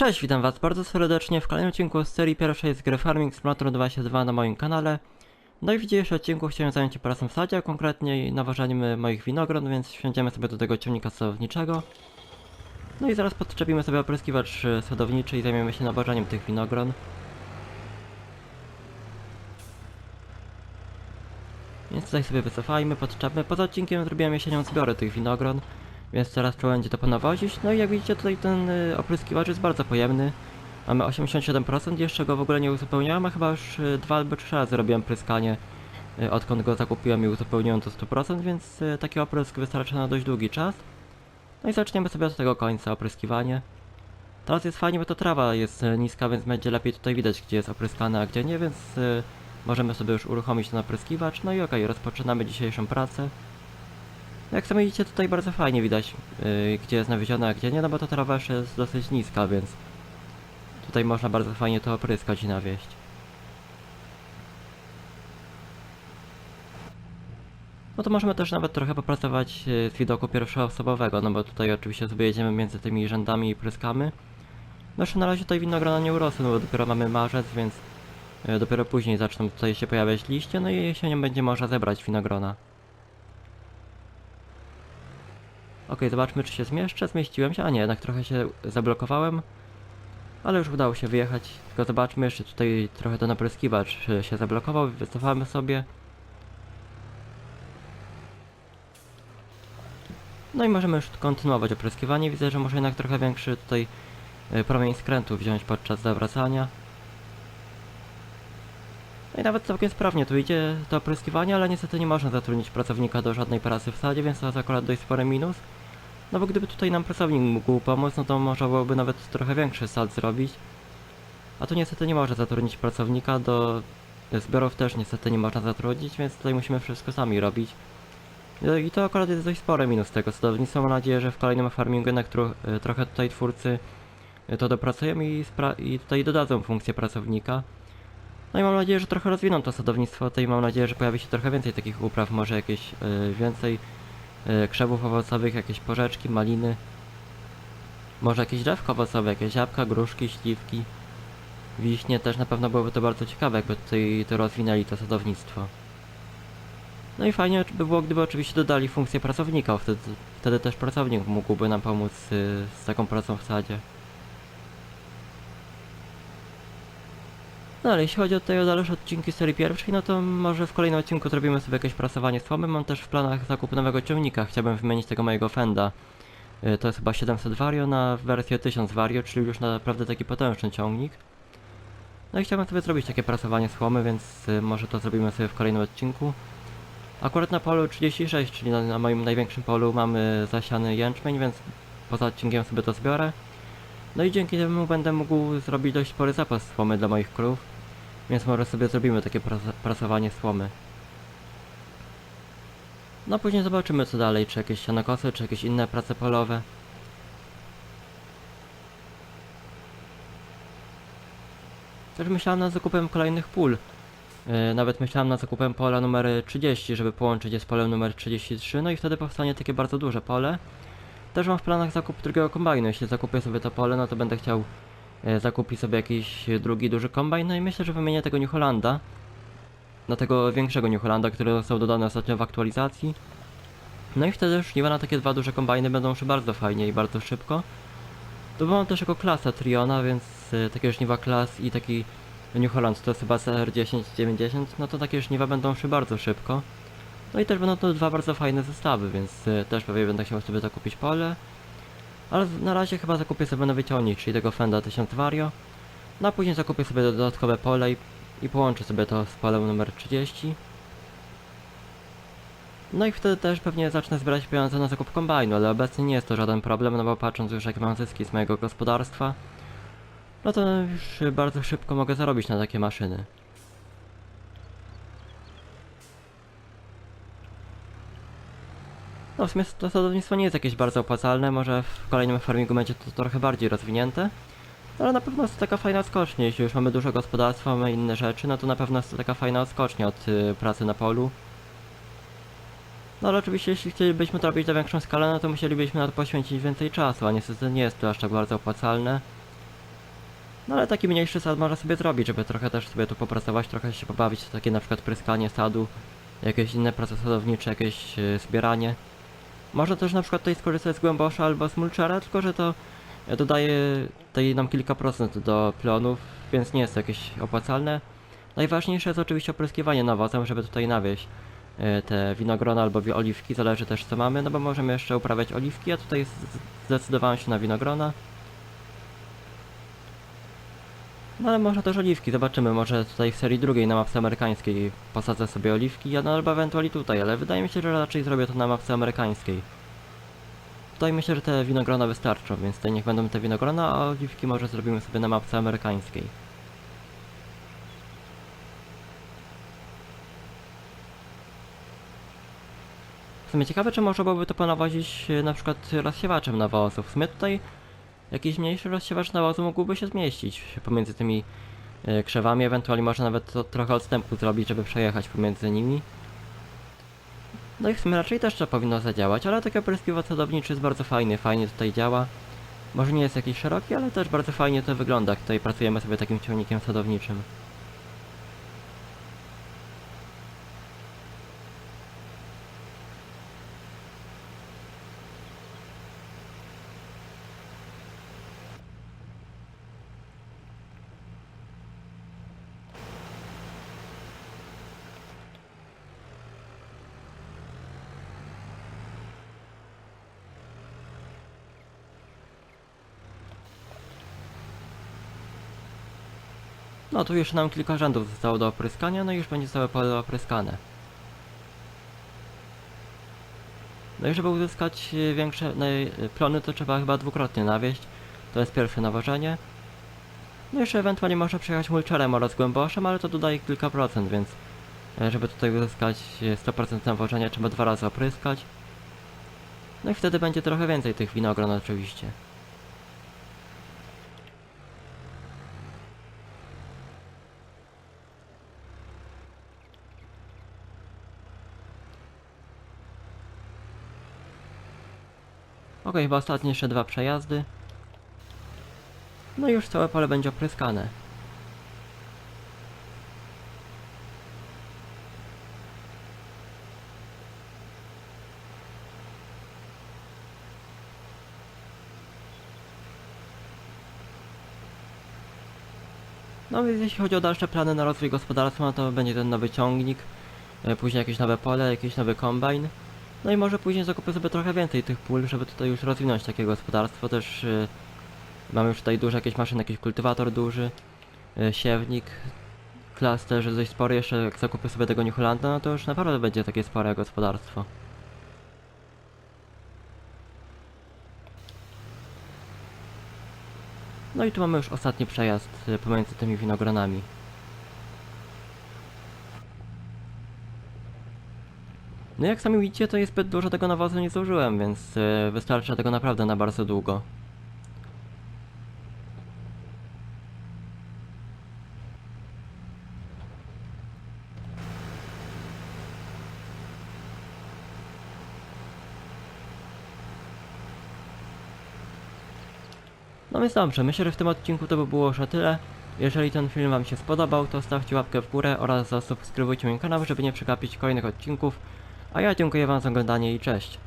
Cześć, witam was bardzo serdecznie w kolejnym odcinku z serii pierwszej z gry Farming Simulator 22 na moim kanale. No i w dzisiejszym odcinku chciałem zająć się pracą w sadzie, a konkretnie nawożeniem moich winogron, więc wsiądziemy sobie do tego ciągnika sadowniczego. No i zaraz podczepimy sobie opryskiwacz e, sadowniczy i zajmiemy się nawożeniem tych winogron. Więc tutaj sobie wycofajmy, podczepmy. Poza odcinkiem zrobiłem jesienią zbiory tych winogron, więc teraz trzeba będzie to ponawozić. No i jak widzicie tutaj ten y, opryskiwacz jest bardzo pojemny. Mamy 87%, jeszcze go w ogóle nie uzupełniałem, a chyba już y, dwa albo trzy razy robiłem pryskanie y, odkąd go zakupiłem i uzupełniłem to 100%, więc taki oprysk wystarczy na dość długi czas. No i zaczniemy sobie od tego końca opryskiwanie. Teraz jest fajnie, bo to trawa jest niska, więc będzie lepiej tutaj widać, gdzie jest opryskane, a gdzie nie, więc możemy sobie już uruchomić ten opryskiwacz. No i okej, rozpoczynamy dzisiejszą pracę. Jak sami widzicie, tutaj bardzo fajnie widać, yy, gdzie jest nawiezione, a gdzie nie, no bo ta trawa jeszcze jest dosyć niska, więc tutaj można bardzo fajnie to opryskać i nawieść. No to możemy też nawet trochę popracować yy, z widoku pierwszoosobowego, no bo tutaj oczywiście sobie jedziemy między tymi rzędami i pryskamy. No jeszcze na razie tutaj winogrona nie urosły, no bo dopiero mamy marzec, więc yy, dopiero później zaczną tutaj się pojawiać liście, no i jesienią będzie można zebrać winogrona. Okej, zobaczmy czy się zmieszczę. Zmieściłem się, a nie, jednak trochę się zablokowałem. Ale już udało się wyjechać. Tylko zobaczmy jeszcze tutaj trochę ten opryskiwacz się zablokował. Wycofamy sobie. No i możemy już kontynuować opryskiwanie. Widzę, że może jednak trochę większy tutaj e, promień skrętu wziąć podczas zawracania. No i nawet całkiem sprawnie tu idzie to opryskiwanie, ale niestety nie można zatrudnić pracownika do żadnej pracy w sadzie, więc to jest akurat dość spory minus. No bo gdyby tutaj nam pracownik mógł pomóc, no to można byłoby nawet trochę większy sad zrobić. A tu niestety nie można zatrudnić pracownika, do zbiorów też niestety nie można zatrudnić, więc tutaj musimy wszystko sami robić. No I to akurat jest dość spory minus tego sadownictwa. Mam nadzieję, że w kolejnym farmingu jednak tro e, trochę tutaj twórcy e, to dopracują i, i tutaj dodadzą funkcję pracownika. No i mam nadzieję, że trochę rozwiną to sadownictwo, tutaj mam nadzieję, że pojawi się trochę więcej takich upraw, może jakieś y, więcej krzewów owocowych, jakieś porzeczki, maliny. Może jakieś drzewko owocowe, jakieś jabłka, gruszki, śliwki, wiśnie, też na pewno byłoby to bardzo ciekawe, jakby tutaj to rozwinęli to sadownictwo. No i fajnie by było, gdyby oczywiście dodali funkcję pracownika, wtedy, wtedy też pracownik mógłby nam pomóc y, z taką pracą w sadzie. No ale jeśli chodzi o o dalsze odcinki serii pierwszej, no to może w kolejnym odcinku zrobimy sobie jakieś prasowanie słomy. Mam też w planach zakup nowego ciągnika. Chciałbym wymienić tego mojego Fenda. Y, To jest chyba 700 Vario na wersję 1000 Vario, czyli już naprawdę taki potężny ciągnik. No i chciałbym sobie zrobić takie prasowanie słomy, więc y, może to zrobimy sobie w kolejnym odcinku. Akurat na polu 36, czyli na, na moim największym polu mamy zasiany jęczmień, więc poza odcinkiem sobie to zbiorę. No i dzięki temu będę mógł zrobić dość spory zapas słomy dla moich krów. Więc może sobie zrobimy takie pras- prasowanie słomy. No później zobaczymy co dalej, czy jakieś sianokosy, czy jakieś inne prace polowe. Też myślałem nad zakupem kolejnych pól. Yy, nawet myślałem nad zakupem pola numer 30, żeby połączyć je z polem numer 33, no i wtedy powstanie takie bardzo duże pole. Też mam w planach zakup drugiego kombajnu. Jeśli zakupię sobie to pole, no to będę chciał e, zakupić sobie jakiś drugi duży kombajn. No i myślę, że wymienię tego New Hollanda na tego większego New Hollanda, który został dodany ostatnio w aktualizacji. No i wtedy żniwa na takie dwa duże kombajny będą szły bardzo fajnie i bardzo szybko. To mam też jako klasa Triona, więc e, takie żniwa klas i taki New Holland to jest chyba CR1090, no to takie żniwa będą szły bardzo szybko. No i też będą to dwa bardzo fajne zestawy, więc y, też pewnie będę chciał sobie zakupić pole. Ale na razie chyba zakupię sobie nowy ciągnik, czyli tego Fenda 1000 Vario. No a później zakupię sobie dodatkowe pole i, i połączę sobie to z polem numer 30. No i wtedy też pewnie zacznę zbierać pieniądze na zakup kombajnu, ale obecnie nie jest to żaden problem, no bo patrząc już jakie mam zyski z mojego gospodarstwa, no to już bardzo szybko mogę zarobić na takie maszyny. No w sumie to sadownictwo nie jest jakieś bardzo opłacalne, może w kolejnym farmingu będzie to trochę bardziej rozwinięte. Ale na pewno jest to taka fajna skocznia, jeśli już mamy duże gospodarstwo, mamy inne rzeczy, no to na pewno jest to taka fajna odskocznia od y, pracy na polu. No ale oczywiście jeśli chcielibyśmy to robić na większą skalę, no to musielibyśmy na to poświęcić więcej czasu, a niestety nie jest to aż tak bardzo opłacalne. No ale taki mniejszy sad można sobie zrobić, żeby trochę też sobie tu popracować, trochę się pobawić, takie na przykład pryskanie sadu, jakieś inne prace sadownicze, jakieś e, zbieranie. Można też na przykład tutaj skorzystać z głębosza albo z mulczera, tylko że to e, dodaje tutaj nam kilka procent do plonów, więc nie jest to jakieś opłacalne. Najważniejsze jest oczywiście opryskiwanie nawozem, żeby tutaj nawieść e, te winogrona albo oliwki, zależy też co mamy, no bo możemy jeszcze uprawiać oliwki, a tutaj zdecydowałem się na winogrona. No ale może też oliwki, zobaczymy, może tutaj w serii drugiej na mapce amerykańskiej posadzę sobie oliwki, no albo ewentualnie tutaj, ale wydaje mi się, że raczej zrobię to na mapce amerykańskiej. Tutaj myślę, że te winogrona wystarczą, więc tutaj niech będą te winogrona, a oliwki może zrobimy sobie na mapce amerykańskiej. W sumie ciekawe, czy można byłoby to ponawozić e, na przykład rozsiewaczem nawozów. W sumie tutaj jakiś mniejszy rozsiewacz nawozu mógłby się zmieścić pomiędzy tymi e, krzewami, ewentualnie można nawet to, trochę odstępu zrobić, żeby przejechać pomiędzy nimi. No i w sumie raczej też to powinno zadziałać, ale taki opryskiwacz sadowniczy jest bardzo fajny, fajnie tutaj działa. Może nie jest jakiś szeroki, ale też bardzo fajnie to wygląda, tutaj pracujemy sobie takim ciągnikiem sadowniczym. No tu już nam kilka rzędów zostało do opryskania, no i już będzie całe pole opryskane. No i żeby uzyskać e, większe no, e, plony, to trzeba chyba dwukrotnie nawieść. To jest pierwsze nawożenie. No i jeszcze ewentualnie można przejechać mulczerem oraz głęboszem, ale to dodaje kilka procent, więc e, żeby tutaj uzyskać e, 100% nawożenia trzeba dwa razy opryskać. No i wtedy będzie trochę więcej tych winogron oczywiście. Okej, chyba ostatnie jeszcze dwa przejazdy. No i już całe pole będzie opryskane. No więc jeśli chodzi o dalsze plany na rozwój gospodarstwa, no to będzie ten nowy ciągnik, e, później jakieś nowe pole, jakiś nowy kombajn. No i może później zakupię sobie trochę więcej tych pól, żeby tutaj już rozwinąć takie gospodarstwo. Też y, mamy już tutaj duże jakieś maszyny, jakiś kultywator duży, y, siewnik, klas też dość spory. Jeszcze jak zakupię sobie tego New no to już naprawdę będzie takie spore gospodarstwo. No i tu mamy już ostatni przejazd y, pomiędzy tymi winogronami. No jak sami widzicie, to jest zbyt dużo tego nawozu nie zużyłem, więc yy, wystarcza tego naprawdę na bardzo długo. No więc dobrze, myślę, że w tym odcinku to by było już na tyle. Jeżeli ten film wam się spodobał, to stawcie łapkę w górę oraz zasubskrybujcie mój kanał, żeby nie przegapić kolejnych odcinków. A ja dziękuję wam za oglądanie i cześć.